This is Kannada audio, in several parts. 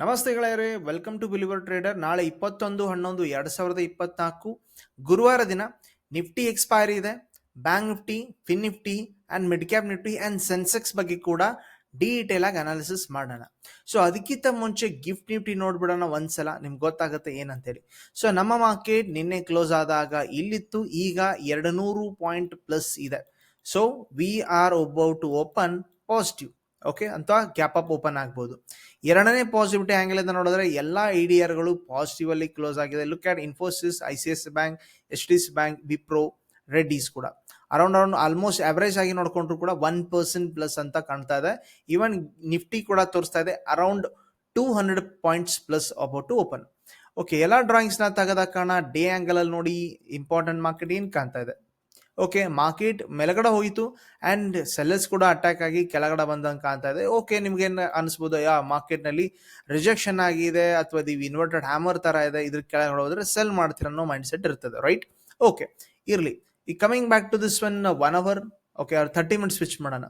ನಮಸ್ತೆ ಗೆಳೆಯರೇ ವೆಲ್ಕಮ್ ಟು ಬಿಲಿವರ್ ಟ್ರೇಡರ್ ನಾಳೆ ಇಪ್ಪತ್ತೊಂದು, ಹನ್ನೊಂದು, ಎರಡು ಸಾವಿರದ ಇಪ್ಪತ್ನಾಲ್ಕು ಗುರುವಾರ ದಿನ ನಿಫ್ಟಿ ಎಕ್ಸ್ಪೈರಿ ಇದೆ. Bank Nifty fin Nifty and mid cap Nifty and Sensex ಬಗ್ಗೆ ಕೂಡ ಡೀಟೇಲ್ ಆಗಿ ಅನಾಲಿಸಿಸ್ ಮಾಡೋಣ. ಸೊ ಅದಕ್ಕಿಂತ ಮುಂಚೆ ಗಿಫ್ಟ್ ನಿಫ್ಟಿ ನೋಡ್ಬಿಡೋಣ ಒಂದ್ಸಲ. ನಿಮ್ಗೆ ಗೊತ್ತಾಗುತ್ತೆ ಏನಂತೇಳಿ. ಸೊ ನಮ್ಮ ಮಾರ್ಕೆಟ್ ನಿನ್ನೆ ಕ್ಲೋಸ್ ಆದಾಗ ಇಲ್ಲಿತ್ತು. ಈಗ ಎರಡು ನೂರು ಪಾಯಿಂಟ್ ಪ್ಲಸ್ ಇದೆ. So we are about to open positive okay ಅಂತ ಗ್ಯಾಪ್ ಅಪ್ ಓಪನ್ ಆಗ್ಬೋದು. ಎರಡನೇ ಪಾಸಿಟಿವಿಟಿ ಆಂಗಲ್ ಅಂತ ನೋಡಿದ್ರೆ ಎಲ್ಲ ಐ ಡಿ ಆರ್ಗಳು ಪಾಸಿಟಿವ್ ಅಲ್ಲಿ ಕ್ಲೋಸ್ ಆಗಿದೆ. Look at Infosys I C S bank H D C bank Wipro Reddy's ಕೂಡ. ಅರೌಂಡ್ ಅರೌಂಡ್ ಆಲ್ಮೋಸ್ಟ್ ಅವರೇಜ್ ಆಗಿ ನೋಡಿಕೊಂಡ್ರು ಕೂಡ ಒನ್ ಪರ್ಸೆಂಟ್ ಪ್ಲಸ್ ಅಂತ ಕಾಣ್ತಾ ಇದೆ. ಈವನ್ ನಿಫ್ಟಿ ಕೂಡ ತೋರಿಸ್ತಾ ಇದೆ around two hundred points plus about to open okay ಎಲ್ಲ ಡ್ರಾಯಿಂಗ್ಸ್ನ ತೆಗೆದ ಕಾರಣ ಡೇ ಆಂಗಲ್ ಅಲ್ಲಿ ನೋಡಿ ಇಂಪಾರ್ಟೆಂಟ್ ಮಾರ್ಕೆಟ್ ಏನು ಕಾಣ್ತಾ ಇದೆ? ಓಕೆ ಮಾರ್ಕೆಟ್ ಮೇಲಗಡೆ ಹೋಯಿತು ಅಂಡ್ ಸೆಲ್ಲರ್ಸ್ ಕೂಡ ಅಟ್ಯಾಕ್ ಆಗಿ ಕೆಳಗಡೆ ಬಂದಂಗೆ ಕಾಣ್ತಾ ಇದೆ. ಓಕೆ ನಿಮ್ಗೆ ಅನಿಸ್ಬೋದು? ಯಾ ಮಾರ್ಕೆಟ್ನಲ್ಲಿ ರಿಜೆಕ್ಷನ್ ಆಗಿದೆ ಅಥವಾ ಇದು ಇನ್ವರ್ಟೆಡ್ ಹ್ಯಾಮರ್ ಥರ ಇದೆ, ಇದ್ರ ಕೆಳಗಡೆ ಹೋದರೆ ಸೆಲ್ ಮಾಡ್ತೀರ ಅನ್ನೋ ಮೈಂಡ್ ಸೆಟ್ ಇರ್ತದೆ ರೈಟ್ ಓಕೆ ಇರಲಿ. ಈ coming back to this one one hour okay ಅವ್ರು ತರ್ಟಿ ಮಿನಿಟ್ ಸ್ವಿಚ್ ಮಾಡೋಣ.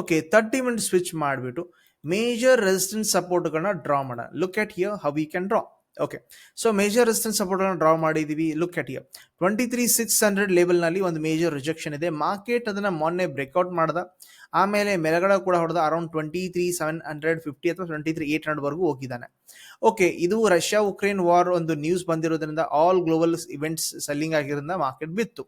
ಓಕೆ ತರ್ಟಿ ಮಿನಿಟ್ಸ್ ಸ್ವಿಚ್ ಮಾಡಿಬಿಟ್ಟು ಮೇಜರ್ ರೆಸಿಸ್ಟೆನ್ಸ್ ಸಪೋರ್ಟ್ಗಳನ್ನ ಡ್ರಾ ಮಾಡೋಣ. Look at here how we can draw okay so major resistance support ಅನ್ನು ಡ್ರಾ ಮಾಡಿದೀವಿ. Look at here twenty three six hundred ಲೆವೆಲ್ನಲ್ಲಿ ಒಂದು ಮೇಜರ್ ರಿಜೆಕ್ಷನ್ ಇದೆ. ಮಾರ್ಕೆಟ್ ಅದನ್ನ ಮೊನ್ನೆ ಬ್ರೇಕ್ಔಟ್ ಮಾಡ್ದ. ಆಮೇಲೆ ಮೆಲಗಡೆ ಕೂಡ ಹೊಡೆದ. Around twenty three seven hundred fifty ಅಥವಾ ಟ್ವೆಂಟಿ ತ್ರೀ ಏಟ್ ಹಂಡ್ರೆಡ್ ವರೆಗೂ ಹೋಗಿದ್ದಾನೆ. ಓಕೆ ಇದು ರಷ್ಯಾ ಉಕ್ರೇನ್ ವಾರ್ ಒಂದು ನ್ಯೂಸ್ ಬಂದಿರೋದ್ರಿಂದ ಆಲ್ ಗ್ಲೋಬಲ್ ಇವೆಂಟ್ಸ್ ಸೆಲ್ಲಿಂಗ್ ಆಗಿರೋದ್ರಿಂದ ಮಾರ್ಕೆಟ್ ಬಿತ್ತು.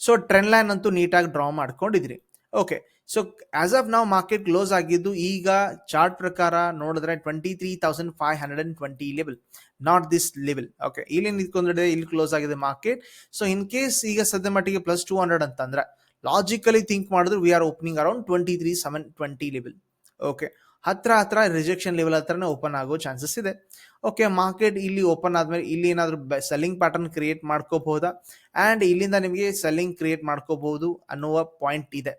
ಸೊ ಟ್ರೆಂಡ್ ಲೈನ್ ಅಂತೂ ನೀಟಾಗಿ ಡ್ರಾ ಮಾಡ್ಕೊಂಡಿದ್ರಿ. ಓಕೆ ಸೊ ಆಸ್ ಆಫ್ ನಾವು ಮಾರ್ಕೆಟ್ ಕ್ಲೋಸ್ ಆಗಿದ್ದು ಈಗ ಚಾರ್ಟ್ ಪ್ರಕಾರ ನೋಡಿದ್ರೆ twenty three thousand five hundred and twenty level not this level okay ಇಲ್ಲಿ ನಿಂತ್ಕೊಂಡ್ರೆ ಇಲ್ಲಿ ಕ್ಲೋಸ್ ಆಗಿದೆ ಮಾರ್ಕೆಟ್ ಸೊ ಇನ್ ಕೇಸ್ ಈಗ ಸದ್ಯ ಮಟ್ಟಿಗೆ ಪ್ಲಸ್ ಟೂ ಹಂಡ್ರೆಡ್ ಅಂತಂದ್ರೆ ಲಾಜಿಕಲಿ ಥಿಂಕ್ ಮಾಡಿದ್ರೆ we are opening around twenty three seven twenty level okay ಹತ್ರ ಹತ್ರ ರಿಜೆಕ್ಷನ್ ಲೆವೆಲ್ ಹತ್ರನೇ ಓಪನ್ ಆಗೋ ಚಾನ್ಸಸ್ ಇದೆ. ಓಕೆ ಮಾರ್ಕೆಟ್ ಇಲ್ಲಿ ಓಪನ್ ಆದ್ಮೇಲೆ ಇಲ್ಲಿ ಏನಾದರೂ ಸೆಲ್ಲಿಂಗ್ ಪ್ಯಾಟರ್ನ್ ಕ್ರಿಯೇಟ್ ಮಾಡ್ಕೋಬಹುದಾ? ಆ್ಯಂಡ್ ಇಲ್ಲಿಂದ ನಿಮಗೆ ಸೆಲ್ಲಿಂಗ್ ಕ್ರಿಯೇಟ್ ಮಾಡ್ಕೋಬಹುದು ಅನ್ನುವ ಪಾಯಿಂಟ್ ಇದೆ.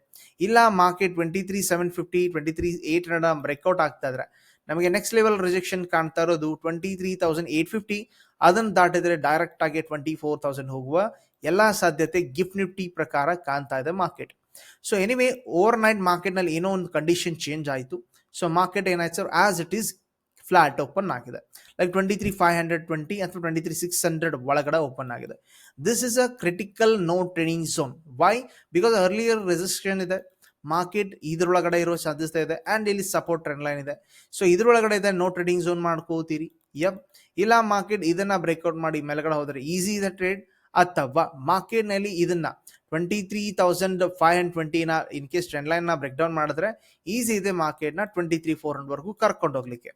ಇಲ್ಲ market twenty three seven fifty twenty three eight hundred breakout ಆಗ್ತಾ ಇದ್ರೆ, ನಮಗೆ ನೆಕ್ಸ್ಟ್ ಲೆವೆಲ್ ರಿಜೆಕ್ಷನ್ ಕಾಣ್ತಾ ಇರೋದು twenty three thousand eight fifty ಅದನ್ನು ದಾಟಿದ್ರೆ ಡೈರೆಕ್ಟ್ ಆಗಿ ಟ್ವೆಂಟಿ ಫೋರ್ ತೌಸಂಡ್ ಹೋಗುವ ಎಲ್ಲ ಸಾಧ್ಯತೆ ಗಿಫ್ಟ್ ನಿಫ್ಟಿ ಪ್ರಕಾರ ಕಾಣ್ತಾ ಇದೆ market so anyway overnight ಮಾರ್ಕೆಟ್ನಲ್ಲಿ ಏನೋ ಒಂದು ಕಂಡೀಷನ್ ಚೇಂಜ್ ಆಯಿತು. ಸೊ ಮಾರ್ಕೆಟ್ ಏನಾಯ್ತು sir as it is flat open ಆಗಿದೆ. Like twenty three five hundred twenty ಅಥವಾ ಟ್ವೆಂಟಿ ತ್ರೀ ಸಿಕ್ಸ್ ಹಂಡ್ರೆಡ್ ಒಳಗಡೆ ಓಪನ್ ಆಗಿದೆ. This is a critical no trading zone why because earlier resistance ಇದೆ. ಮಾರ್ಕೆಟ್ ಇದ್ರೊಳಗಡೆ ಇರೋ ಸಾಧ್ಯತೆ ಇದೆ. ಆ್ಯಂಡ್ ಇಲ್ಲಿ ಸಪೋರ್ಟ್ ಟ್ರೆಂಡ್ ಲೈನ್ ಇದೆ. ಸೊ ಇದ್ರೊಳಗಡೆ ಇದೆ ನೋ ಟ್ರೇಡಿಂಗ್ ಝೋನ್ ಮಾಡ್ಕೋತೀರಿ ಯಪ್ ಇಲ್ಲ ಮಾರ್ಕೆಟ್ ಇದನ್ನ ಬ್ರೇಕ್ಔಟ್ ಮಾಡಿ ಮೇಲ್ಗಡೆ ಹೋದರೆ ಈಸಿ ಇದೆ ಟ್ರೇಡ್ ಅಥವಾ ಮಾರ್ಕೆಟ್ನಲ್ಲಿ ಇದನ್ನ twenty three thousand five and ಟ್ವೆಂಟಿನ in case trend ಲೈನ್ನ ಬ್ರೇಕ್ ಡೌನ್ ಮಾಡಿದ್ರೆ ಈಸಿ ಇದೆ ಮಾರ್ಕೆಟ್ನ ಟ್ವೆಂಟಿ ತ್ರೀ ಫೋರ್ ಹಂಡ್ರೆಡ್ ವರೆಗೂ ಕರ್ಕೊಂಡು ಹೋಗ್ಲಿಕ್ಕೆ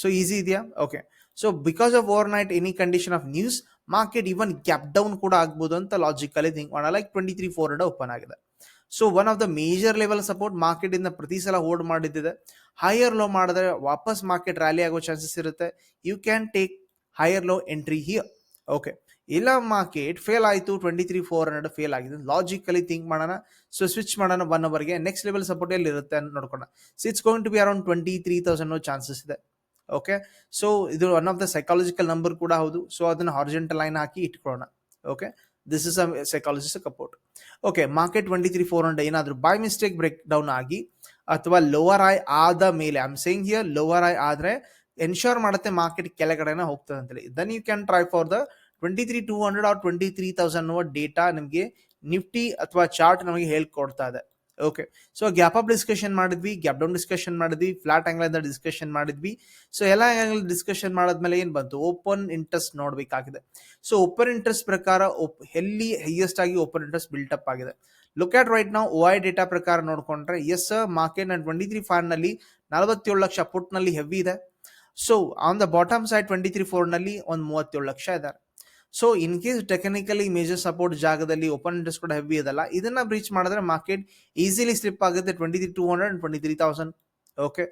ಸೊ ಈಸಿ ಇದೆಯಾ? Okay so because of overnight any condition of news market even gap down ಕೂಡ ಆಗ್ಬೋದು ಅಂತ ಲಾಜಿಕಲಿ ಥಿಂಕ್ ಮಾಡೋಣ. Like twenty three four hundred open ಆಗಿದೆ. So one of the major level support market ಇಂದ ಪ್ರತಿ ಸಲ ಹೋಲ್ಡ್ ಮಾಡಿದ್ದಿದೆ. ಹೈಯರ್ ಲೋ ಮಾಡಿದ್ರೆ ವಾಪಸ್ ಮಾರ್ಕೆಟ್ ರ್ಯಾಲಿ ಆಗೋ ಚಾನ್ಸಸ್ ಇರುತ್ತೆ. You can take higher low entry here okay ಇಲ್ಲ ಮಾರ್ಕೆಟ್ ಫೇಲ್ ಆಯಿತು twenty three four hundred fail ಆಗಿದೆ. ಲಾಜಿಕಲಿ ಥಿಂಕ್ ಮಾಡೋಣ ಸೊ ಸ್ವಿಚ್ ಮಾಡೋಣ ಒನ್ ಅವರ್ಗೆ ನೆಕ್ಸ್ಟ್ ಲೆವೆಲ್ ಸಪೋರ್ಟ್ ಎಲ್ಲಿ ಇರುತ್ತೆ ಅಂತ ನೋಡ್ಕೋಣ so it's going to be around twenty three thousand chances ಇದೆ. ಓಕೆ ಸೊ ಇದು one of the psychological number ಕೂಡ ಹೌದು. ಸೊ ಅದನ್ನು ಹಾರ್ಜೆಂಟಲ್ ಲೈನ್ ಹಾಕಿ ಇಟ್ಕೊಳ್ಳೋಣ. Okay this is a ಸೈಕಾಲಜಿಸ್ support okay market twenty three four hundred ಏನಾದರೂ ಬೈ ಮಿಸ್ಟೇಕ್ ಬ್ರೇಕ್ ಡೌನ್ ಆಗಿ ಅಥವಾ ಲೋವರ್ ಐ ಆದ ಮೇಲೆ am saying here lower high ಆದರೆ ಎನ್ಶೋರ್ ಮಾಡುತ್ತೆ ಮಾರ್ಕೆಟ್ ಕೆಳಗಡೆನ ಹೋಗ್ತದೆ ಅಂತೇಳಿ. Then you can try for the twenty three two hundred or twenty three thousand ಅನ್ನುವ ಡೇಟಾ ನಮಗೆ ನಿಫ್ಟಿ ಅಥವಾ ಚಾರ್ಟ್ ನಮಗೆ ಹೇಳ್ಕೊಡ್ತಾ ಇದೆ. Okay so gap up discussion ಮಾಡಿದ್ವಿ ಗ್ಯಾಪ್ ಡೌನ್ ಡಿಸ್ಕಷನ್ ಮಾಡಿದ್ವಿ ಫ್ಲಾಟ್ ಆಂಗಲ್ ಇಂದ ಡಿಸ್ಕಷನ್ ಮಾಡಿದ್ವಿ. ಸೊ ಎಲ್ಲ ಆ್ಯಂಗಲ್ ಡಿಸ್ಕಷನ್ ಮಾಡಿದ್ಮೇಲೆ ಏನು ಬಂತು? ಓಪನ್ ಇಂಟ್ರೆಸ್ಟ್ ನೋಡಬೇಕಾಗಿದೆ. ಸೊ ಓಪನ್ ಇಂಟ್ರೆಸ್ಟ್ ಪ್ರಕಾರ ಎಲ್ಲಿ ಹೈಯೆಸ್ಟ್ ಆಗಿ ಓಪನ್ ಇಂಟ್ರೆಸ್ಟ್ ಬಿಲ್ಟ್ ಅಪ್ ಆಗಿದೆ. ಲುಕ್ ಆಟ್ ರೈಟ್ ನಾವು ಓ ಐ ಡೇಟಾ ಪ್ರಕಾರ ನೋಡ್ಕೊಂಡ್ರೆ ಎಸ್ ಮಾರ್ಕೆಟ್ ಟ್ವೆಂಟಿ ತ್ರೀ ಫೈವ್ನಲ್ಲಿ ನಲವತ್ತೇಳು ಲಕ್ಷ ಪುಟ್ನಲ್ಲಿ ಹೆವಿ ಇದೆ. So on the bottom side twenty three ಫೋರ್ನಲ್ಲಿ ಒಂದು ಮೂವತ್ತೇಳು ಲಕ್ಷ ಇದ್ದಾರೆ. So in case technically major support ಜಾಗದಲ್ಲಿ ಓಪನ್ ಇಂಟ್ರೆಸ್ಟ್ ಕೂಡ ಹೆವಿ ಇದಲ್ಲ ಇದನ್ನ ಬ್ರೀಚ್ ಮಾಡಿದ್ರೆ ಮಾರ್ಕೆಟ್ ಈಸಿಲಿ ಸ್ಲಿಪ್ ಆಗುತ್ತೆ twenty three two hundred twenty three thousand okay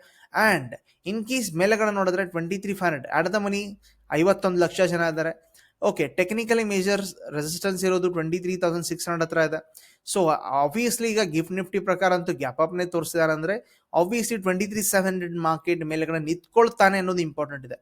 and in case ಮೇಲೆಗಡೆ ನೋಡಿದ್ರೆ twenty three five hundred the money ಐವತ್ತೊಂದು ಲಕ್ಷ ಜನ ಇದ್ದಾರೆ. ಓಕೆ ಟೆಕ್ನಿಕಲಿ ಮೇಜರ್ ರೆಸಿಸ್ಟೆನ್ಸ್ ಇರೋದು twenty three thousand six hundred ಹತ್ರ ಇದೆ. ಸೊ ಆಬ್ವಿಯಸ್ಲಿ ಈಗ ಗಿಫ್ಟ್ ನಿಫ್ಟಿ ಪ್ರಕಾರ ಅಂತೂ ಗ್ಯಾಪ್ ಅಪ್ನೇ ತೋರಿಸಿದಾರೆ ಅಂದ್ರೆ obviously twenty three seven hundred market ಮೇಲೆಗಡೆ ನಿಂತ್ಕೊಳ್ತಾನೆ ಅನ್ನೋದು ಇಂಪಾರ್ಟೆಂಟ್ ಇದೆ.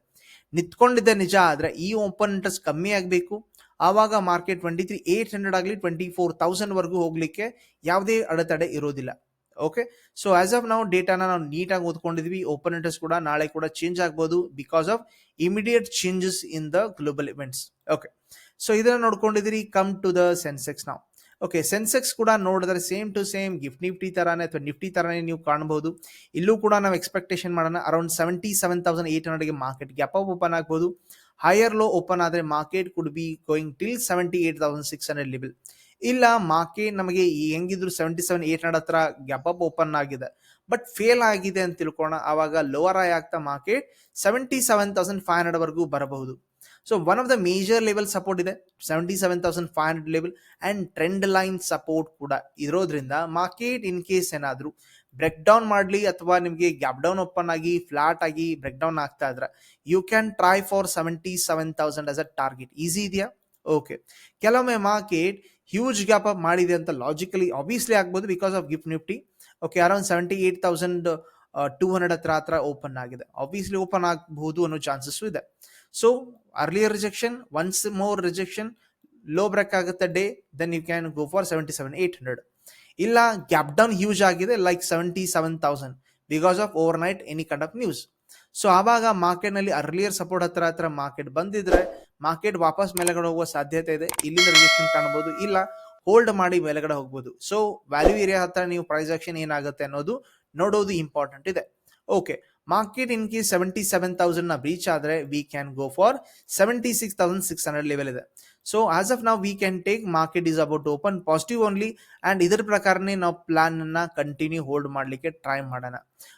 ನಿಂತ್ಕೊಂಡಿದ್ದೆ ನಿಜ ಆದರೆ ಈ ಓಪನ್ ಇಂಟ್ರೆಸ್ಟ್ ಕಮ್ಮಿ ಆಗಬೇಕು. ಆವಾಗ market twenty three eight hundred ಆಗಲಿ ಟ್ವೆಂಟಿ ಫೋರ್ ತೌಸಂಡ್ ವರೆಗೂ ಹೋಗ್ಲಿಕ್ಕೆ ಯಾವುದೇ ಅಡೆತಡೆ ಇರೋದಿಲ್ಲ. ಓಕೆ ಸೊ ಆಸ್ ಆಫ್ ನಾವು ಡೇಟಾನ ನಾವು ನೀಟಾಗಿ ಓದ್ಕೊಂಡಿದ್ವಿ. ಓಪನ್ ಇಂಟ್ರೆಸ್ಟ್ ಕೂಡ ನಾಳೆ ಕೂಡ ಚೇಂಜ್ ಆಗ್ಬೋದು because of immediate changes in the global events okay so ಇದನ್ನ ನೋಡ್ಕೊಂಡಿದ್ದೀರಿ. ಕಮ್ ಟು ದ ಸೆನ್ಸೆಕ್ಸ್ ನಾವು ಓಕೆ ಸೆನ್ಸೆಕ್ಸ್ ಕೂಡ ನೋಡಿದ್ರೆ same to same gift Nifty ತರಾನೇ ಅಥವಾ ನಿಫ್ಟಿ ತರಾನೇ ನೀವು ಕಾಣಬಹುದು ಇಲ್ಲೂ ಕೂಡ ನಾವು ಎಕ್ಸ್ಪೆಕ್ಟೇಷನ್ ಮಾಡೋಣ around seventy seven thousand eight ಹಂಡ್ರೆಡ್ಗೆ market gap up open ಆಗ್ಬೋದು. ಹೈಯರ್ ಲೋ ಓಪನ್ ಆದರೆ market could be going till seventy eight thousand six hundred level ಇಲ್ಲ ಮಾರ್ಕೆಟ್ ನಮಗೆ ಹೆಂಗಿದ್ರು ಸೆವೆಂಟಿ ಸೆವೆನ್ ಏಟ್ ಹಂಡ್ರೆಡ್ ಹತ್ರ ಗ್ಯಾಪ್ ಅಪ್ ಓಪನ್ ಆಗಿದೆ. ಬಟ್ ಫೇಲ್ ಆಗಿದೆ ಅಂತ ತಿಳ್ಕೊಳ್ಳೋಣ ಆವಾಗ ಲೋವರ್ ಆಗಿ ಆಗ್ತಾ market seventy seven thousand five hundred ವರೆಗೂ ಬರಬಹುದು. So one of the major level support ಇದೆ. Seventy seven thousand five hundred level and trend line support ಕೂಡ ಇರೋದ್ರಿಂದ ಮಾರ್ಕೆಟ್ ಇನ್ ಕೇಸ್ ಏನಾದರೂ ಬ್ರೇಕ್ ಡೌನ್ ಮಾಡಲಿ ಅಥವಾ ನಿಮಗೆ ಗ್ಯಾಪ್ ಡೌನ್ ಓಪನ್ ಆಗಿ ಫ್ಲಾಟ್ ಆಗಿ ಬ್ರೇಕ್ ಡೌನ್ ಆಗ್ತಾ ಇದ್ರೆ you can try for seventy seven thousand as a target easy ಇದೆಯಾ? ಓಕೆ ಕೆಲವೊಮ್ಮೆ ಮಾರ್ಕೆಟ್ ಹ್ಯೂಜ್ ಗ್ಯಾಪ್ ಅಪ್ ಮಾಡಿದೆ ಅಂತ ಲಾಜಿಕಲಿ ಆಬ್ವಿಯಸ್ಲಿ ಆಗ್ಬೋದು because of GIFT Nifty okay around seventy eight thousand two hundred ಹತ್ರ ಹತ್ರ ಓಪನ್ ಆಗಿದೆ. ಆಬ್ವಿಯಸ್ಲಿ ಓಪನ್ ಆಗಬಹುದು ಅನ್ನೋ ಚಾನ್ಸಸ್ಸು ಇದೆ. So earlier rejection once more rejection low break ಆಗುತ್ತೆ day then you can go for seventy seven eight hundred ಇಲ್ಲ ಗ್ಯಾಪ್ ಡೌನ್ ಹ್ಯೂಜ್ ಆಗಿದೆ like seventy seven thousand because of overnight any kind of news so ಆವಾಗ ಮಾರ್ಕೆಟ್ನಲ್ಲಿ ಅರ್ಲಿಯರ್ ಸಪೋರ್ಟ್ ಹತ್ರ ಹತ್ರ ಮಾರ್ಕೆಟ್ ಬಂದಿದ್ರೆ ಮಾರ್ಕೆಟ್ ವಾಪಸ್ ಮೇಲೆಗಡೆ ಹೋಗುವ ಸಾಧ್ಯತೆ ಇದೆ. ಇಲ್ಲಿಂದ ರಿಜೆಕ್ಷನ್ ಕಾಣಬಹುದು ಇಲ್ಲ ಹೋಲ್ಡ್ ಮಾಡಿ ಮೇಲೆಗಡೆ ಹೋಗ್ಬೋದು. ಸೊ ವ್ಯಾಲ್ಯೂ ಏರಿಯಾ ಹತ್ರ ನೀವು ಪ್ರೈಸ್ ಆಕ್ಷನ್ ಏನಾಗುತ್ತೆ ಅನ್ನೋದು ನೋಡೋದು ಇಂಪಾರ್ಟೆಂಟ್ ಇದೆ. Okay market in case seventy seven ತೌಸಂಡ್ನ breach ಆದ್ರೆ we can go for seventy six thousand six hundred level ಇದೆ ಸೊ ಆಸ್ ಆಫ್ ನಾವು we can take market is about open positive only and ಇದ್ರ ಪ್ರಕಾರನೇ ನಾವು ಪ್ಲಾನ್ ಅನ್ನ ಕಂಟಿನ್ಯೂ ಹೋಲ್ಡ್ ಮಾಡ್ಲಿಕ್ಕೆ ಟ್ರೈ ಮಾಡೋಣ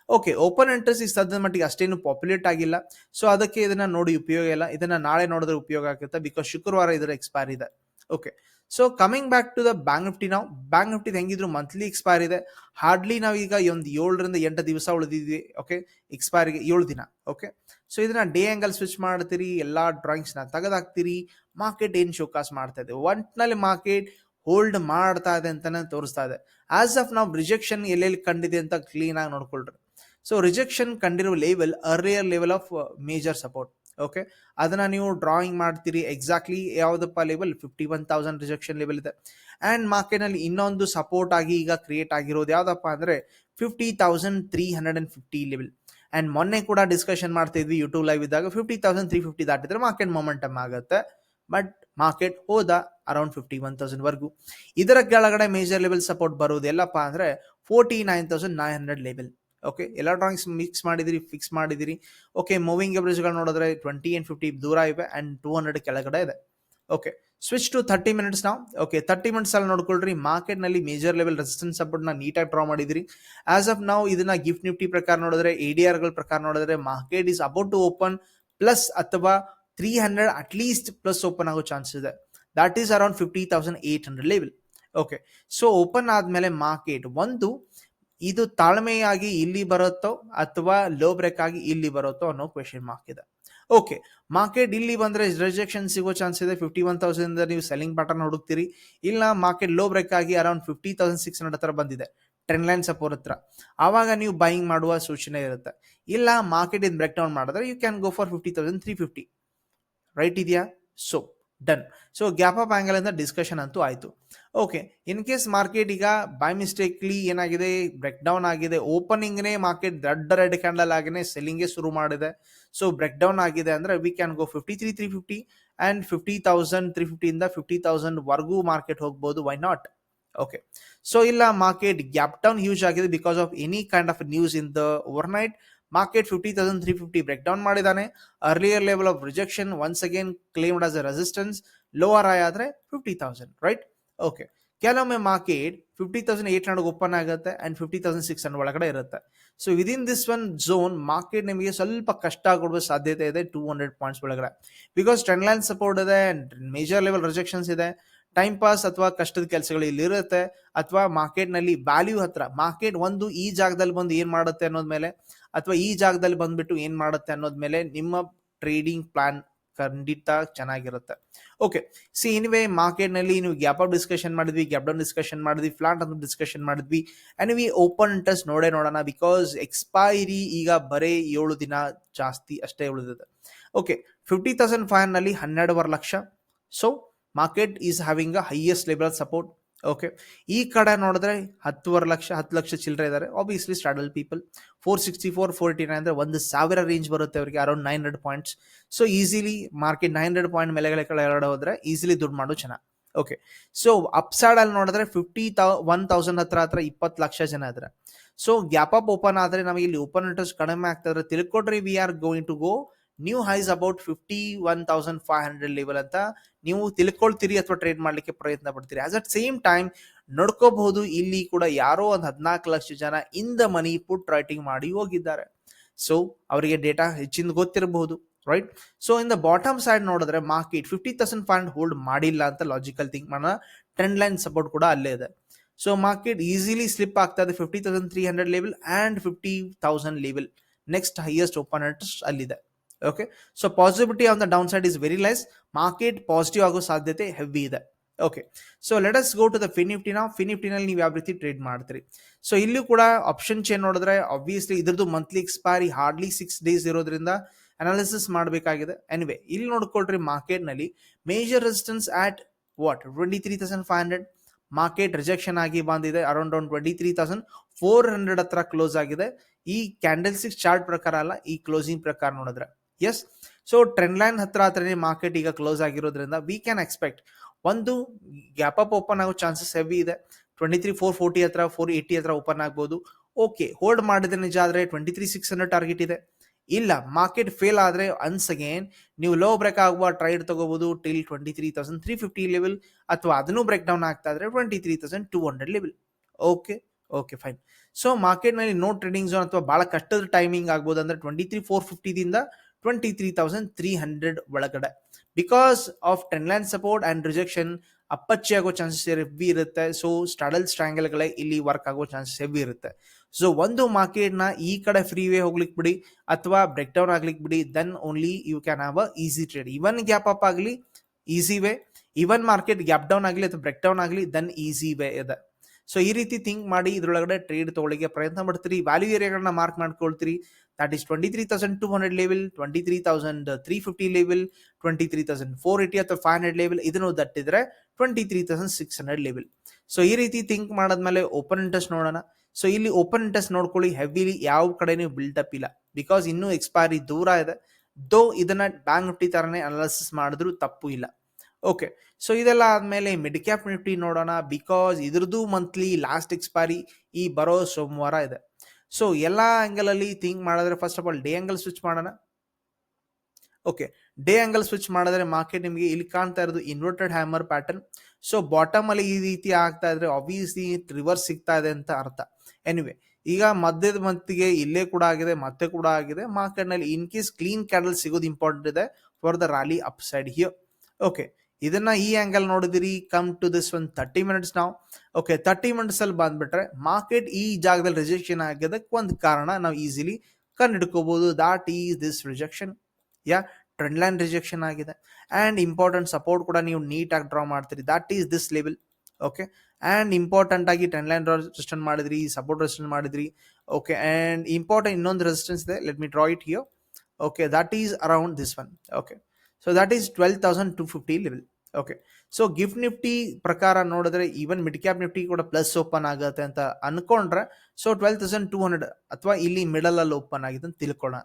ಓಕೆ ಓಪನ್ ಇಂಟ್ರೆಸ್ಟ್ ಈ ಸದ್ಯದ ಮಟ್ಟಿಗೆ ಅಷ್ಟೇನು ಪಾಪ್ಯುಲೇಟ್ ಆಗಿಲ್ಲ ಸೊ ಅದಕ್ಕೆ ಇದನ್ನ ನೋಡಿ ಉಪಯೋಗ ಇಲ್ಲ ಇದನ್ನ ನಾಳೆ ನೋಡಿದ್ರೆ ಉಪಯೋಗ ಆಗುತ್ತೆ ಬಿಕಾಸ್ ಶುಕ್ರವಾರ ಇದರ ಎಕ್ಸ್ಪೈರ್ ಇದೆ okay so coming back to the bank Nifty ನಾವು ಬ್ಯಾಂಕ್ ನಿಫ್ಟಿ ಹೆಂಗಿದ್ರು ಮಂತ್ಲಿ ಎಕ್ಸ್ಪೈರ್ ಇದೆ. ಹಾರ್ಡ್ಲಿ ನಾವೀಗ ಒಂದು ಏಳರಿಂದ ಎಂಟು ದಿವಸ ಉಳಿದಿದ್ವಿ ಓಕೆ ಎಕ್ಸ್ಪೈರ್ಗೆ ಏಳು ದಿನ ಓಕೆ ಸೊ ಇದನ್ನ ಡೇ ಆ್ಯಂಗಲ್ ಸ್ವಿಚ್ ಮಾಡ್ತೀರಿ, ಎಲ್ಲ ಡ್ರಾಯಿಂಗ್ಸ್ನ ತೆಗೆದಾಕ್ತೀರಿ ಮಾರ್ಕೆಟ್ ಏನು ಶೋಕಾಸ್ ಮಾಡ್ತಾ ಇದೆ? ಒಟ್ಟಿನಲ್ಲಿ ಮಾರ್ಕೆಟ್ ಹೋಲ್ಡ್ ಮಾಡ್ತಾ ಇದೆ ಅಂತಾನೆ ತೋರಿಸ್ತಾ ಇದೆ. ಆಸ್ ಆಫ್ ನಾವು ರಿಜೆಕ್ಷನ್ ಎಲ್ಲೆಲ್ಲಿ ಕಂಡಿದೆ ಅಂತ ಕ್ಲೀನ್ ಆಗಿ ನೋಡ್ಕೊಳ್ರಿ. So rejection ಕಂಡಿರೋ level earlier level of major support okay ಅದನ್ನ ನೀವು ಡ್ರಾಯಿಂಗ್ ಮಾಡ್ತೀರಿ ಎಕ್ಸಾಕ್ಟ್ಲಿ ಯಾವುದಪ್ಪ level fifty one thousand rejection level ಇದೆ ಅಂಡ್ ಮಾರ್ಕೆಟ್ನಲ್ಲಿ ಇನ್ನೊಂದು ಸಪೋರ್ಟ್ ಆಗಿ ಈಗ ಕ್ರಿಯೇಟ್ ಆಗಿರೋದು ಯಾವುದಪ್ಪ ಅಂದ್ರೆ fifty thousand three hundred and fifty level and ಮೊನ್ನೆ ಕೂಡ ಡಿಸ್ಕಷನ್ ಮಾಡ್ತಾ ಇದ್ವಿ ಯೂಟ್ಯೂಬ್ ಲೈವ್ ಇದ್ದಾಗ ಫಿಫ್ಟಿ ತೌಸಂಡ್ ತ್ರೀ ಫಿಫ್ಟಿ ದಾಟಿದ್ರೆ ಮಾರ್ಕೆಟ್ ಮೊಮೆಂಟಮ್ ಆಗುತ್ತೆ. ಬಟ್ ಮಾರ್ಕೆಟ್ ಹೋದ ಅರೌಂಡ್ ಫಿಫ್ಟಿ ಒನ್ ತೌಸಂಡ್ ವರ್ಗು. ಇದರ ಕೆಳಗಡೆ ಮೇಜರ್ ಲೆವೆಲ್ ಸಪೋರ್ಟ್ ಬರೋದು ಎಲ್ಲಪ್ಪ ಅಂದ್ರೆ forty nine thousand nine hundred level okay ಎಲ್ಲ ಡ್ರಾಯಿಂಗ್ಸ್ ಮಿಕ್ಸ್ ಮಾಡಿದಿರಿ ಫಿಕ್ಸ್ ಮಾಡಿದಿರಿ. ಓಕೆ ಮೂವಿಂಗ್ ಎವರೇಜ್ಗಳು ನೋಡಿದ್ರೆ ಟ್ವೆಂಟಿ ಅಂಡ್ ಫಿಫ್ಟಿ ದೂರ ಇವೆ ಅಂಡ್ ಟೂ ಹಂಡ್ರೆಡ್ ಕೆಳಗಡೆ ಇದೆ. Okay switch to thirty minutes ನಾವು ಓಕೆ ತರ್ಟಿ ಮಿನಿಟ್ಸ್ ಅಲ್ಲಿ ನೋಡ್ಕೊಳ್ರಿ ಮಾರ್ಕೆಟ್ನಲ್ಲಿ ಮೇಜರ್ ಲೆವೆಲ್ ರೆಸಿಸ್ಟೆನ್ಸ್ ಸಪೋರ್ಟ್ನ ನೀಟಾಗಿ ಡ್ರಾ ಮಾಡಿದಿರಿ. ಆಸ್ ಆಫ್ ನಾವು ಇದನ್ನ ಗಿಫ್ಟ್ ನಿಫ್ಟಿ ಪ್ರಕಾರ ನೋಡಿದ್ರೆ ಎ ಡಿ ಆರ್ಗಳ ಪ್ರಕಾರ ನೋಡಿದ್ರೆ market is about to open plus ಅಥವಾ three hundred at least plus open ಆಗೋ ಚಾನ್ಸ್ ಇದೆ. That is around fifty thousand eight hundred level okay so open ಆದ್ಮೇಲೆ ಮಾರ್ಕೆಟ್ ಒಂದು ಇದು ತಾಳ್ಮೆಯಾಗಿ ಇಲ್ಲಿ ಬರುತ್ತೋ ಅಥವಾ ಲೋ ಬ್ರೇಕ್ ಆಗಿ ಇಲ್ಲಿ ಬರುತ್ತೋ ಅನ್ನೋ ಕ್ವೆಶನ್ ಮಾರ್ಕ್ ಇದೆ. ಓಕೆ ಮಾರ್ಕೆಟ್ ಇಲ್ಲಿ ಬಂದ್ರೆ ರಿಜೆಕ್ಷನ್ ಸಿಗೋ ಚಾನ್ಸ್ ಇದೆ. ಫಿಫ್ಟಿ ಒನ್ ತೌಸಂಡ್ ನೀವು ಸೆಲ್ಲಿಂಗ್ ಪ್ಯಾಟರ್ನ್ ಹುಡುಕ್ತೀರಿ. ಇಲ್ಲ ಮಾರ್ಕೆಟ್ ಲೋ ಬ್ರೇಕ್ ಆಗಿ around fifty thousand six hundred ಹತ್ರ ಬಂದಿದೆ. ಟ್ರೆಂಡ್ ಲೈನ್ ಸಪೋರ್ಟ್ ಹತ್ರ. ಆವಾಗ ನೀವು ಬೈಯಿಂಗ್ ಮಾಡುವ ಸೂಚನೆ ಇರುತ್ತೆ. ಇಲ್ಲ ಮಾರ್ಕೆಟ್ ಇನ್ ಬ್ರೇಕ್ ಡೌನ್ ಮಾಡಿದ್ರೆ you can go for fifty thousand three fifty right ಇದೆಯಾ? So done so gap up ಅಂತ ಡಿಸ್ಕಷನ್ ಅಂತೂ ಆಯಿತು. ಓಕೆ ಇನ್ ಕೇಸ್ ಮಾರ್ಕೆಟ್ ಈಗ ಬೈ ಮಿಸ್ಟೇಕ್ಲಿ ಏನಾಗಿದೆ ಬ್ರೇಕ್ ಡೌನ್ ಆಗಿದೆ ಓಪನಿಂಗ್ನೇ ಮಾರ್ಕೆಟ್ ದೊಡ್ಡ ರೆಡ್ ಕ್ಯಾಂಡಲ್ ಆಗಿನೇ ಸೆಲ್ಲಿಂಗ್ ಶುರು ಮಾಡಿದೆ. ಸೊ ಬ್ರೇಕ್ ಡೌನ್ ಆಗಿದೆ ಅಂದ್ರೆ we can go fifty three three fifty and fifty thousand three ಫಿಫ್ಟಿಯಿಂದ fifty thousand ವರ್ಗೂ ಮಾರ್ಕೆಟ್ ಹೋಗ್ಬೋದು ವೈ ನಾಟ್ ಓಕೆ ಸೊ ಇಲ್ಲ ಮಾರ್ಕೆಟ್ ಗ್ಯಾಪ್ ಡೌನ್ ಹ್ಯೂಜ್ ಆಗಿದೆ because of any kind of news in the overnight market fifty thousand three fifty break down ಮಾಡಿದ್ದಾನೆ earlier level of rejection once again claimed as a resistance lower ಆಯ್ ಆದ್ರೆ ಫಿಫ್ಟಿ ತೌಸಂಡ್ ರೈಟ್ ಓಕೆ ಕೆಲವೊಮ್ಮೆ market fifty thousand eight hundred open ಆಗುತ್ತೆ and fifty thousand six hundred ಒಳಗಡೆ ಇರುತ್ತೆ. So within this one zone market ನಿಮಗೆ ಸ್ವಲ್ಪ ಕಷ್ಟ ಕೊಡುವ ಸಾಧ್ಯತೆ ಇದೆ ಟೂ ಹಂಡ್ರೆಡ್ ಪಾಯಿಂಟ್ಸ್ ಒಳಗಡೆ. ಬಿಕಾಸ್ ಟ್ರೆಂಡ್ ಲೈನ್ ಸಪೋರ್ಟ್ ಇದೆ ಮೇಜರ್ ಲೆವೆಲ್ ರಿಜೆಕ್ಷನ್ಸ್ ಇದೆ. ಟೈಮ್ ಪಾಸ್ ಅಥವಾ ಕಷ್ಟದ ಕೆಲಸಗಳು ಇಲ್ಲಿ ಇರುತ್ತೆ. ಅಥವಾ ಮಾರ್ಕೆಟ್ನಲ್ಲಿ ವ್ಯಾಲ್ಯೂ ಹತ್ರ ಮಾರ್ಕೆಟ್ ಒಂದು ಈ ಜಾಗದಲ್ಲಿ ಬಂದು ಏನು ಮಾಡುತ್ತೆ ಅನ್ನೋದ ಮೇಲೆ ಅಥವಾ ಈ ಜಾಗದಲ್ಲಿ ಬಂದ್ಬಿಟ್ಟು ಏನು ಮಾಡುತ್ತೆ ಅನ್ನೋದ ಮೇಲೆ ನಿಮ್ಮ ಟ್ರೇಡಿಂಗ್ ಪ್ಲಾನ್ ಖಂಡಿತ ಚೆನ್ನಾಗಿರುತ್ತೆ. ಓಕೆ ಸಿ ಇನ್ವೇ ಮಾರ್ಕೆಟ್ನಲ್ಲಿ ನೀವು ಗ್ಯಾಪ್ ಅಪ್ ಡಿಸ್ಕಷನ್ ಮಾಡಿದ್ವಿ ಗ್ಯಾಪ್ ಡೌನ್ ಡಿಸ್ಕಷನ್ ಮಾಡಿದ್ವಿ ಫ್ಲಾಟ್ ಅಂತ ಡಿಸ್ಕಷನ್ ಮಾಡಿದ್ವಿ. ಅಂಡ್ ವಿ ಓಪನ್ ಇಂಟ್ರೆಸ್ಟ್ ನೋಡೇ ನೋಡೋಣ ಬಿಕಾಸ್ ಎಕ್ಸ್ಪೈರಿ ಈಗ ಬರೇ ಏಳು ದಿನ ಜಾಸ್ತಿ ಅಷ್ಟೇ ಉಳಿದಿದೆ. ಓಕೆ ಫಿಫ್ಟಿ ತೌಸಂಡ್ ಫೈವ್ನಲ್ಲಿ ಹನ್ನೆರಡುವರೆ lakh. So market is having a highest level support okay ಈ ಕಡೆ ನೋಡಿದ್ರೆ ಹತ್ತುವರೆ ಲಕ್ಷ, ಹತ್ತು ಲಕ್ಷ ಚಿಲ್ಲರೆ ಇದ್ದಾರೆ obviously straddle people four sixty four forty nine ಅಂದರೆ ಒಂದು ಸಾವಿರ ರೇಂಜ್ ಬರುತ್ತೆ ಅವರಿಗೆ around nine hundred points so easily market nine hundred point ಮೇಲೆ ಕೆಳಗಡೆ ಹೋದ್ರೆ ಈಸಿಲಿ ದುಡ್ಡು ಮಾಡೋ ಜನ. ಓಕೆ ಸೊ ಅಪ್ಸೈಡ್ ಅಲ್ಲಿ ನೋಡಿದ್ರೆ ಫಿಫ್ಟಿ ತೌ ಒನ್ ತೌಸಂಡ್ ಹತ್ರ ಹತ್ರ ಇಪ್ಪತ್ತು ಲಕ್ಷ ಜನ ಇದ್ದಾರೆ ಸೊ ಗ್ಯಾಪ್ ಅಪ್ ಓಪನ್ ಆದರೆ ನಮಗೆ ಇಲ್ಲಿ ಓಪನ್ ಇಂಟ್ರೆಸ್ಟ್ ಕಡಿಮೆ ಆಗ್ತದ್ರೆ ತಿಳ್ಕೊಡ್ರಿ we are going to go new highs about fifty one thousand five hundred level ಅಂತ ನೀವು ತಿಳ್ಕೊಳ್ತೀರಿ ಅಥವಾ ಟ್ರೇಡ್ ಮಾಡಲಿಕ್ಕೆ ಪ್ರಯತ್ನ ಪಡ್ತೀರಿ. ಆಸ್ ಅಟ್ ಸೇಮ್ ಟೈಮ್ ನೋಡ್ಕೋಬಹುದು, ಇಲ್ಲಿ ಕೂಡ ಯಾರೋ ಒಂದು ಹದಿನಾಲ್ಕು ಲಕ್ಷ ಜನ in the money put writing ಮಾಡಿ ಹೋಗಿದ್ದಾರೆ. ಸೊ ಅವರಿಗೆ ಡೇಟಾ ಹೆಚ್ಚಿನ ಗೊತ್ತಿರಬಹುದು right so in the bottom side ನೋಡಿದ್ರೆ market fifty thousand five hold ಮಾಡಿಲ್ಲ ಅಂತ ಲಾಜಿಕಲ್ ಥಿಂಕ್ ಮಾಡೋಣ ಟ್ರೆಂಡ್ ಲೈನ್ ಸಪೋರ್ಟ್ ಕೂಡ ಅಲ್ಲೇ ಇದೆ. ಸೊ ಮಾರ್ಕೆಟ್ ಈಸಿಲಿ ಸ್ಲಿಪ್ ಆಗ್ತಾ ಇದೆ fifty thousand three hundred level and fifty thousand level next highest open ಅಲ್ಲಿದೆ. Okay so positivity on the downside is very less market positive ಆಗೋ ಸಾಧ್ಯತೆ ಹೆವಿ ಇದೆ. Okay so let us go to the ಫಿನಿಫ್ಟಿನ ಫಿನಿಫ್ಟಿನಲ್ಲಿ ನೀವು ಯಾವ ರೀತಿ ಟ್ರೇಡ್ ಮಾಡ್ತೀರಿ? ಸೊ ಇಲ್ಲಿ ಕೂಡ ಆಪ್ಷನ್ ಚೇನ್ ನೋಡಿದ್ರೆ ಆಬ್ವಿಯಸ್ಲಿ ಇದ್ರದ್ದು monthly expiry hardly six days ಇರೋದ್ರಿಂದ ಅನಾಲಿಸಿಸ್ ಮಾಡಬೇಕಾಗಿದೆ. ಎನಿವೆ ಇಲ್ಲಿ ನೋಡ್ಕೊಳ್ರಿ ಮಾರ್ಕೆಟ್ನಲ್ಲಿ major resistance at what twenty three thousand five hundred market rejection ಆಗಿ ಬಂದಿದೆ. Around around twenty three thousand four hundred ಹತ್ರ ಕ್ಲೋಸ್ ಆಗಿದೆ. ಈ ಕ್ಯಾಂಡಲ್ ಸಿಕ್ಸ್ ಚಾರ್ಟ್ ಪ್ರಕಾರ ಅಲ್ಲ, ಈ ಕ್ಲೋಸಿಂಗ್ ಪ್ರಕಾರ ನೋಡಿದ್ರೆ. ಎಸ್ ಸೊ ಟ್ರೆಂಡ್ ಲೈನ್ ಹತ್ರ ಹತ್ರನೇ ಮಾರ್ಕೆಟ್ ಈಗ ಕ್ಲೋಸ್ ಆಗಿರೋದ್ರಿಂದ ವಿ ಕ್ಯಾನ್ ಎಕ್ಸ್ಪೆಕ್ಟ್ ಒಂದು ಗ್ಯಾಪ್ ಅಪ್ ಓಪನ್ ಆಗೋ ಚಾನ್ಸಸ್ ಹೆವಿ ಇದೆ. ಟ್ವೆಂಟಿ ತ್ರೀ ಫೋರ್ ಫೋರ್ಟಿ ಹತ್ರ ಫೋರ್ ಏಯ್ಟಿ ಹತ್ರ ಓಪನ್ ಆಗ್ಬೋದು. ಓಕೆ ಹೋಲ್ಡ್ ಮಾಡಿದ್ರೆ ನಿಜ ಆದರೆ twenty three six hundred target ಇದೆ. ಇಲ್ಲ ಮಾರ್ಕೆಟ್ ಫೇಲ್ ಆದರೆ ಅನ್ಸ್ ಅಗೇನ್ ನೀವು ಲೋ ಬ್ರೇಕ್ ಆಗುವ ಟ್ರೈಡ್ ತಗೋಬಹುದು till twenty three thousand three fifty level ಅಥವಾ ಅದನ್ನು ಬ್ರೇಕ್ ಡೌನ್ ಆಗ್ತಾ ಇದ್ರೆ twenty three thousand two hundred level okay okay fine so ಮಾರ್ಕೆಟ್ನಲ್ಲಿ ನೋ ಟ್ರೇಡಿಂಗ್ ಝೋನ್ ಅಥವಾ ಭಾಳ ಕಷ್ಟದ ಟೈಮಿಂಗ್ ಆಗ್ಬೋದು ಅಂದ್ರೆ twenty three four ಫಿಫ್ಟಿದಿಂದ twenty three thousand three hundred ಒಳಗಡೆ. Because of trend line support and rejection ಅಪ್ಪಚ್ಚಿ ಆಗೋ ಚಾನ್ಸಸ್ ಹೆವಿ ಇರುತ್ತೆ. ಸೊ ಸ್ಟಡಲ್ ಸ್ಟ್ರಾಂಗಲ್ಗಳೇ ಇಲ್ಲಿ ವರ್ಕ್ ಆಗೋ ಚಾನ್ಸಸ್ ಹೆವಿ ಇರುತ್ತೆ. ಸೊ ಒಂದು ಮಾರ್ಕೆಟ್ನ ಈ ಕಡೆ ಫ್ರೀ ವೇ ಹೋಗ್ಲಿಕ್ಕೆ ಬಿಡಿ, ಅಥವಾ ಬ್ರೇಕ್ ಡೌನ್ ಆಗ್ಲಿಕ್ಕೆ ಬಿಡಿ then only you can have a easy trade even gap up ಆಗಲಿ easy way even market gap down ಆಗಲಿ ಅಥವಾ ಬ್ರೇಕ್ ಡೌನ್ ಆಗಲಿ ದೆನ್ ಈಸಿ ವೇ ಇದೆ. ಸೊ ಈ ರೀತಿ ಥಿಂಕ್ ಮಾಡಿ ಇದರೊಳಗಡೆ ಟ್ರೇಡ್ ತೊಗೊಳ್ಳಿಕ್ಕೆ ಪ್ರಯತ್ನ ಮಾಡ್ತೀರಿ ವ್ಯಾಲ್ಯೂ ಏರಿಯಾಗಳನ್ನ mark ಮಾಡ್ಕೊಳ್ತೀರಿ. Fifty level twenty three thousand four eighty ಅಥವಾ ಫೈವ್ ಹಂಡ್ರೆಡ್ ಲೆವೆಲ್ ಇದನ್ನು ದಟ್ಟಿದ್ರೆ twenty three thousand six hundred level so ಈ ರೀತಿ ಥಿಂಕ್ ಮಾಡಾದ್ಮೇಲೆ ಓಪನ್ ಇಂಟ್ರೆಸ್ಟ್ ನೋಡೋಣ. ಸೊ ಇಲ್ಲಿ ಓಪನ್ ಇಂಟ್ರೆಸ್ಟ್ ನೋಡ್ಕೊಳ್ಳಿ ಹೆವಿಲಿ ಯಾವ ಕಡೆನೂ ಬಿಲ್ಡಪ್ ಇಲ್ಲ. ಬಿಕಾಸ್ ಇನ್ನೂ ಎಕ್ಸ್ಪೈರಿ ದೂರ ಇದೆ. ದೋ ಇದನ್ನ ಬ್ಯಾಂಕ್ ನಿಫ್ಟಿ ತರನೇ ಅನಾಲಿಸಿಸ್ ಮಾಡಿದ್ರು ತಪ್ಪು ಇಲ್ಲ. ಓಕೆ ಸೊ ಇದೆಲ್ಲ ಆದಮೇಲೆ ಮಿಡ್ ಕ್ಯಾಪ್ ನಿಫ್ಟಿ ನೋಡೋಣ. ಬಿಕಾಸ್ ಇದ್ರದ್ದು ಮಂತ್ಲಿ ಲಾಸ್ಟ್ ಎಕ್ಸ್ಪೈರಿ ಈ ಬರೋ ಸೋಮವಾರ ಇದೆ. ಸೊ ಎಲ್ಲ ಆ್ಯಂಗಲಲ್ಲಿ ಥಿಂಕ್ ಮಾಡಿದ್ರೆ first of all day angle switch ಮಾಡೋಣ. ಓಕೆ ಡೇ ಆ್ಯಂಗಲ್ ಸ್ವಿಚ್ ಮಾಡಿದ್ರೆ ಮಾರ್ಕೆಟ್ ನಿಮಗೆ ಇಲ್ಲಿ ಕಾಣ್ತಾ ಇರೋದು inverted hammer pattern so bottom ಅಲ್ಲಿ ಈ ರೀತಿ ಆಗ್ತಾ ಇದ್ರೆ ಆಬ್ವಿಯಸ್ಲಿ ರಿವರ್ಸ್ ಸಿಗ್ತಾ ಇದೆ ಅಂತ ಅರ್ಥ. ಎನಿವೆ ಈಗ ಮಧ್ಯದ ಮಂತಿಗೆ ಇಲ್ಲೇ ಕೂಡ ಆಗಿದೆ, ಮತ್ತೆ ಕೂಡ ಆಗಿದೆ. ಮಾರ್ಕೆಟ್ನಲ್ಲಿ ಇನ್ ಕೇಸ್ ಕ್ಲೀನ್ ಕ್ಯಾಂಡಲ್ ಸಿಗೋದು ಇಂಪಾರ್ಟೆಂಟ್ ಇದೆ for the rally upside here okay ಇದನ್ನ ಈ ಆಂಗಲ್ ನೋಡಿದಿರಿ come to this one thirty minutes ನಾವು ಓಕೆ ತರ್ಟಿ ಮಿನಿಟ್ಸ್ ಅಲ್ಲಿ ಬಂದ್ಬಿಟ್ರೆ ಮಾರ್ಕೆಟ್ ಈ ಜಾಗದಲ್ಲಿ ರಿಜೆಕ್ಷನ್ ಆಗಿದ್ದಕ್ಕೆ ಒಂದು ಕಾರಣ ನಾವು ಈಸಿಲಿ ಕಂಡುಹಿಡ್ಕೋಬಹುದು ದಾಟ್ ಈಸ್ ದಿಸ್ ರಿಜೆಕ್ಷನ್ ಯಾ ಟ್ರೆಂಡ್ ಲೈನ್ ರಿಜೆಕ್ಷನ್ ಆಗಿದೆ. ಆ್ಯಂಡ್ ಇಂಪಾರ್ಟೆಂಟ್ ಸಪೋರ್ಟ್ ಕೂಡ ನೀವು ನೀಟಾಗಿ ಡ್ರಾ ಮಾಡ್ತೀರಿ. That is this level okay and important ಆಗಿ ಟ್ರೆಂಡ್ ಲೈನ್ ರೆಸಿಸ್ಟೆಂಟ್ ಮಾಡಿದ್ರಿ ಸಪೋರ್ಟ್ ರೆಸಿಸ್ಟೆಂಟ್ ಮಾಡಿದ್ರಿ. ಓಕೆ ಆ್ಯಂಡ್ ಇಂಪಾರ್ಟೆಂಟ್ ಇನ್ನೊಂದು ರೆಸಿಸ್ಟೆನ್ಸ್ ಇದೆ. Let me draw it here okay that is around this one okay so that is twelve thousand two fifty level okay so GIFT Nifty ಪ್ರಕಾರ ನೋಡಿದ್ರೆ ಈವನ್ ಮಿಡ್ ಕ್ಯಾಪ್ ನಿಫ್ಟಿ ಕೂಡ ಪ್ಲಸ್ ಓಪನ್ ಆಗುತ್ತೆ ಅಂತ ಅನ್ಕೊಂಡ್ರೆ so twelve thousand two hundred ಅಥವಾ ಇಲ್ಲಿ ಮಿಡಲ್ ಅಲ್ಲಿ ಓಪನ್ ಆಗಿದೆ ಅಂತ ತಿಳ್ಕೊಳ್ಳೋಣ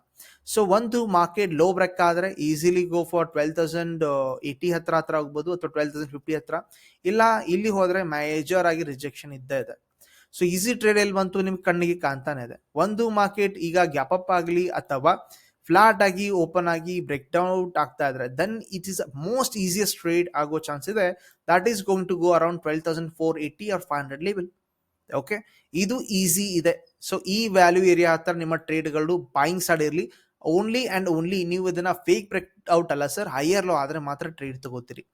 ಸೊ ಒಂದು ಮಾರ್ಕೆಟ್ ಲೋ ಬ್ರೇಕ್ ಆದರೆ easily go for twelve thousand eighty ಹತ್ರ ಹತ್ರ ಹೋಗ್ಬೋದು ಅಥವಾ ಟ್ವೆಲ್ ತೌಸಂಡ್ ಫಿಫ್ಟಿ ಹತ್ರ ಇಲ್ಲ ಇಲ್ಲಿ ಹೋದ್ರೆ ಮೇಜರ್ ಆಗಿ ರಿಜೆಕ್ಷನ್ ಇದ್ದೇ ಇದೆ ಸೊ ಈಸಿ ಟ್ರೇಡ್ ಎಲ್ಲಿ ಬಂತು ನಿಮ್ಗೆ ಕಣ್ಣಿಗೆ ಕಾಣ್ತಾನೆ ಇದೆ ಒಂದು ಮಾರ್ಕೆಟ್ ಈಗ ಗ್ಯಾಪ್ ಅಪ್ ಆಗಲಿ ಅಥವಾ ಫ್ಲಾಟ್ ಆಗಿ, ಓಪನ್ ಆಗಿ ಬ್ರೇಕ್ ಡೌನ್ ಆಗ್ತಾ ಇದ್ರೆ then it is most easiest trade ಆಗೋ ಚಾನ್ಸ್ ಇದೆ. That is going to go around twelve thousand four eighty or five hundred level okay ಇದು ಈಸಿ ಇದೆ. ಸೊ ಈ ವ್ಯಾಲ್ಯೂ ಏರಿಯಾ ಹತ್ರ ನಿಮ್ಮ ಟ್ರೇಡ್ಗಳು ಬಾಯಿಂಗ್ ಸೈಡ್ ಇರಲಿ. ಓನ್ಲಿ ಅಂಡ್ ಓನ್ಲಿ ನೀವು ಇದನ್ನ ಫೇಕ್ ಬ್ರೇಕ್ ಔಟ್ ಅಲ್ಲ ಸರ್ ಹೈಯರ್ ಲೋ ಆದರೆ ಮಾತ್ರ ಟ್ರೇಡ್ ತಗೋತೀರಿ.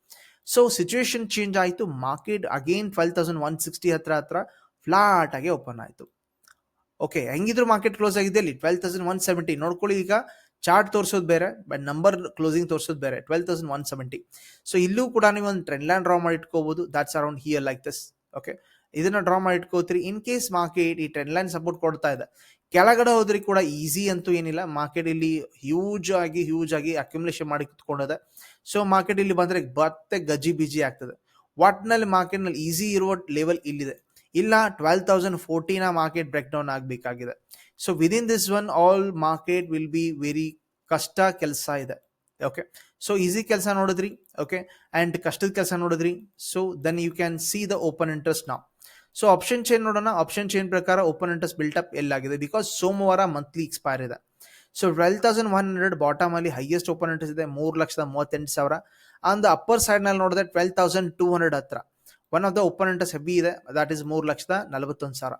ಸೊ ಸಿಚುವೇಶನ್ ಚೇಂಜ್ ಆಯಿತು. Market again twelve thousand one sixty ಹತ್ರ ಹತ್ರ ಫ್ಲಾಟ್ ಆಗಿ ಓಪನ್ ಆಯಿತು. ಓಕೆ ಹೆಂಗಿದ್ರು ಮಾರ್ಕೆಟ್ ಕ್ಲೋಸ್ ಆಗಿದೆ ಇಲ್ಲಿ ಟ್ವೆಲ್ ತೌಸಂಡ್ ಒನ್ ಸೆವೆಂಟಿ ನೋಡ್ಕೊಳ್ಳಿ ಈಗ. ಚಾರ್ಟ್ ತೋರಿಸೋದು ಬೇರೆ ಬಟ್ ನಂಬರ್ ಕ್ಲೋಸಿಂಗ್ ತೋರಿಸೋದು ಬೇರೆ twelve thousand one seventy so ಇಲ್ಲೂ ಕೂಡ ನೀವು ಒಂದು ಟ್ರೆಂಡ್ ಲೈನ್ ಡ್ರಾ ಮಾಡಿ ಇಟ್ಕೋಬಹುದು that's around here like this okay ಇದನ್ನ ಡ್ರಾ ಮಾಡಿ ಇಟ್ಕೋತೀರಿ ಇನ್ ಕೇಸ್ ಮಾರ್ಕೆಟ್ ಈ ಟ್ರೆಂಡ್ ಲೈನ್ ಸಪೋರ್ಟ್ ಕೊಡ್ತಾ ಇದೆ. ಕೆಳಗಡೆ ಹೋದ್ರೆ ಕೂಡ ಈಸಿ ಅಂತೂ ಏನಿಲ್ಲ. ಮಾರ್ಕೆಟ್ ಇಲ್ಲಿ ಹ್ಯೂಜ್ ಆಗಿ ಹ್ಯೂಜ್ ಆಗಿ ಅಕ್ಯುಮುಲೇಷನ್ ಮಾಡಿ ಕುತ್ಕೊಂಡಿದೆ. ಸೊ ಮಾರ್ಕೆಟ್ ಇಲ್ಲಿ ಬಂದ್ರೆ ಮತ್ತೆ ಗಜಿ ಬಿಜಿ ಆಗ್ತದೆ ವಾಟ್ನಲ್ಲಿ ಮಾರ್ಕೆಟ್ನಲ್ಲಿ ಈಸಿ ಇರುವ ಲೆವೆಲ್ ಇಲ್ಲಿದೆ. ಇಲ್ಲ ಟ್ವೆಲ್ ತೌಸಂಡ್ ಫೋರ್ಟಿನ ಮಾರ್ಕೆಟ್ ಬ್ರೇಕ್ ಡೌನ್ ಆಗಬೇಕಾಗಿದೆ. So within this one all market will be very ಕಷ್ಟ ಕೆಲಸ ಇದೆ. ಓಕೆ ಸೊ ಈಸಿ ಕೆಲಸ ನೋಡಿದ್ರಿ. ಓಕೆ ಆ್ಯಂಡ್ ಕಷ್ಟದ ಕೆಲಸ ನೋಡಿದ್ರಿ. So then you can see the open interest ನಾವು ಸೊ ಆಪ್ಷನ್ ಚೇನ್ ನೋಡೋಣ. ಆಪ್ಷನ್ ಚೇನ್ ಪ್ರಕಾರ ಓಪನ್ ಇಂಟ್ರೆಸ್ಟ್ ಬಿಲ್ಟಪ್ ಎಲ್ಲಾಗಿದೆ. ಬಿಕಾಸ್ ಸೋಮವಾರ ಮಂತ್ಲಿ ಎಕ್ಸ್ಪೈರ್ ಇದೆ. So twelve thousand one hundred bottom ಅಲ್ಲಿ ಹೈಯೆಸ್ಟ್ ಓಪನ್ ಇಂಟ್ರೆಸ್ಟ್ ಇದೆ. ಮೂರು ಲಕ್ಷದ ಮೂವತ್ತೆಂಟು ಸಾವಿರ. ಆನ್ ದ ಅಪ್ಪರ್ ಸೈಡ್ನಲ್ಲಿ ನೋಡಿದ್ರೆ ಟ್ವೆಲ್ ತೌಸಂಡ್ ಟೂ ಹಂಡ್ರೆಡ್ ಹತ್ರ. One of the interest heavy ಇದೆ ದಟ್ ಈಸ್ ಮೂರು ಲಕ್ಷದ ನಲವತ್ತೊಂದು ಸಾವಿರ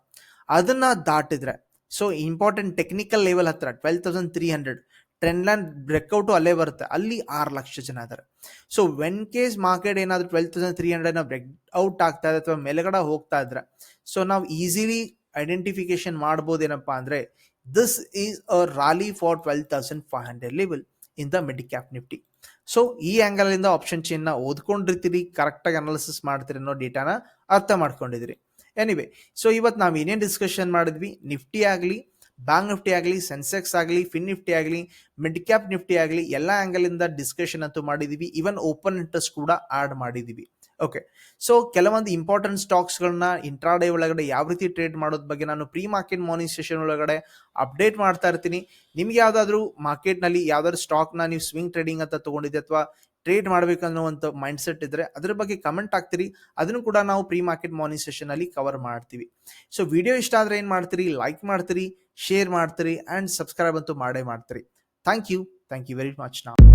ಅದನ್ನು ದಾಟಿದ್ರೆ ಸೊ ಇಂಪಾರ್ಟೆಂಟ್ ಟೆಕ್ನಿಕಲ್ ಲೆವೆಲ್ ಹತ್ರ twelve thousand three hundred trend line breakout ಅಲ್ಲೇ ಬರುತ್ತೆ ಅಲ್ಲಿ ಆರು ಲಕ್ಷ ಜನ ಇದ್ದಾರೆ ಸೊ ವೆನ್ ಕೇಸ್ ಮಾರ್ಕೆಟ್ ಏನಾದರೂ ಟ್ವೆಲ್ ತೌಸಂಡ್ ತ್ರೀ ಹಂಡ್ರೆಡ್ನ ಬ್ರೇಕ್ ಔಟ್ ಆಗ್ತಾ ಇದೆ ಅಥವಾ ಮೇಲ್ಗಡೆ ಹೋಗ್ತಾ ಇದ್ರೆ ಸೊ ನಾವು ಈಸಿಲಿ ಐಡೆಂಟಿಫಿಕೇಶನ್ ಮಾಡ್ಬೋದೇನಪ್ಪ ಅಂದರೆ this is a rally for twelve thousand five hundred level in the midcap Nifty so ಈ ಆ್ಯಂಗಲ್ ಇಂದ ಆಪ್ಷನ್ ಚೇನ್ನ ಓದ್ಕೊಂಡಿರ್ತೀರಿ ಕರೆಕ್ಟಾಗಿ ಅನಾಲಿಸಿಸ್ ಮಾಡ್ತೀರಿ ಅನ್ನೋ ಡೇಟಾನ ಅರ್ಥ ಮಾಡ್ಕೊಂಡಿದ್ದೀರಿ. ಎನಿವೆ ಸೊ ಇವತ್ತು ನಾವು ಏನೇನು ಡಿಸ್ಕಷನ್ ಮಾಡಿದ್ವಿ? ನಿಫ್ಟಿ ಆಗಲಿ ಬ್ಯಾಂಕ್ ನಿಫ್ಟಿ ಆಗಲಿ ಸೆನ್ಸೆಕ್ಸ್ ಆಗಲಿ ಫಿನ್ ನಿಫ್ಟಿ ಆಗಲಿ ಮಿಡ್ ಕ್ಯಾಪ್ ನಿಫ್ಟಿ ಆಗಲಿ, ಎಲ್ಲ ಆ್ಯಂಗಲಿಂದ ಡಿಸ್ಕಷನ್ ಅಂತೂ ಮಾಡಿದ್ದೀವಿ. ಈವನ್ ಓಪನ್ ಇಂಟ್ರೆಸ್ಟ್ ಕೂಡ ಆಡ್ ಮಾಡಿದ್ದೀವಿ. ಓಕೆ ಸೊ ಕೆಲವೊಂದು ಇಂಪಾರ್ಟೆಂಟ್ ಸ್ಟಾಕ್ಸ್ಗಳನ್ನ ಇಂಟ್ರಾಡೇ ಒಳಗಡೆ ಯಾವ ರೀತಿ ಟ್ರೇಡ್ ಮಾಡೋದ್ ಬಗ್ಗೆ ನಾನು ಪ್ರೀ ಮಾರ್ಕೆಟ್ ಮಾರ್ನಿಂಗ್ ಸೆಷನ್ ಒಳಗಡೆ ಅಪ್ಡೇಟ್ ಮಾಡ್ತಾ ಇರ್ತೀನಿ. ನಿಮ್ಗೆ ಯಾವುದಾದ್ರೂ ಮಾರ್ಕೆಟ್ನಲ್ಲಿ ಯಾವ್ದಾದ್ರು ಸ್ಟಾಕ್ನ ನೀವು ಸ್ವಿಂಗ್ ಟ್ರೇಡಿಂಗ್ ಅಂತ ತಗೊಂಡಿದ್ದೆ ಅಥವಾ ಟ್ರೇಡ್ ಮಾಡಬೇಕನ್ನುವಂಥ ಮೈಂಡ್ ಸೆಟ್ ಇದ್ರೆ ಅದ್ರ ಬಗ್ಗೆ ಕಮೆಂಟ್ ಹಾಕ್ತೀರಿ. ಅದನ್ನು ಕೂಡ ನಾವು ಪ್ರೀ ಮಾರ್ಕೆಟ್ ಮಾರ್ನಿಂಗ್ ಸೆಷನ್ ಅಲ್ಲಿ ಕವರ್ ಮಾಡ್ತೀವಿ. ಸೊ ವಿಡಿಯೋ ಇಷ್ಟ ಆದ್ರೆ ಏನು ಮಾಡ್ತೀರಿ? ಲೈಕ್ ಮಾಡ್ತೀರಿ ಶೇರ್ ಮಾಡ್ತೀರಿ ಅಂಡ್ ಸಬ್ಸ್ಕ್ರೈಬ್ ಅಂತೂ ಮಾಡೇ ಮಾಡ್ತೀರಿ. Thank you thank you very much ನಾವು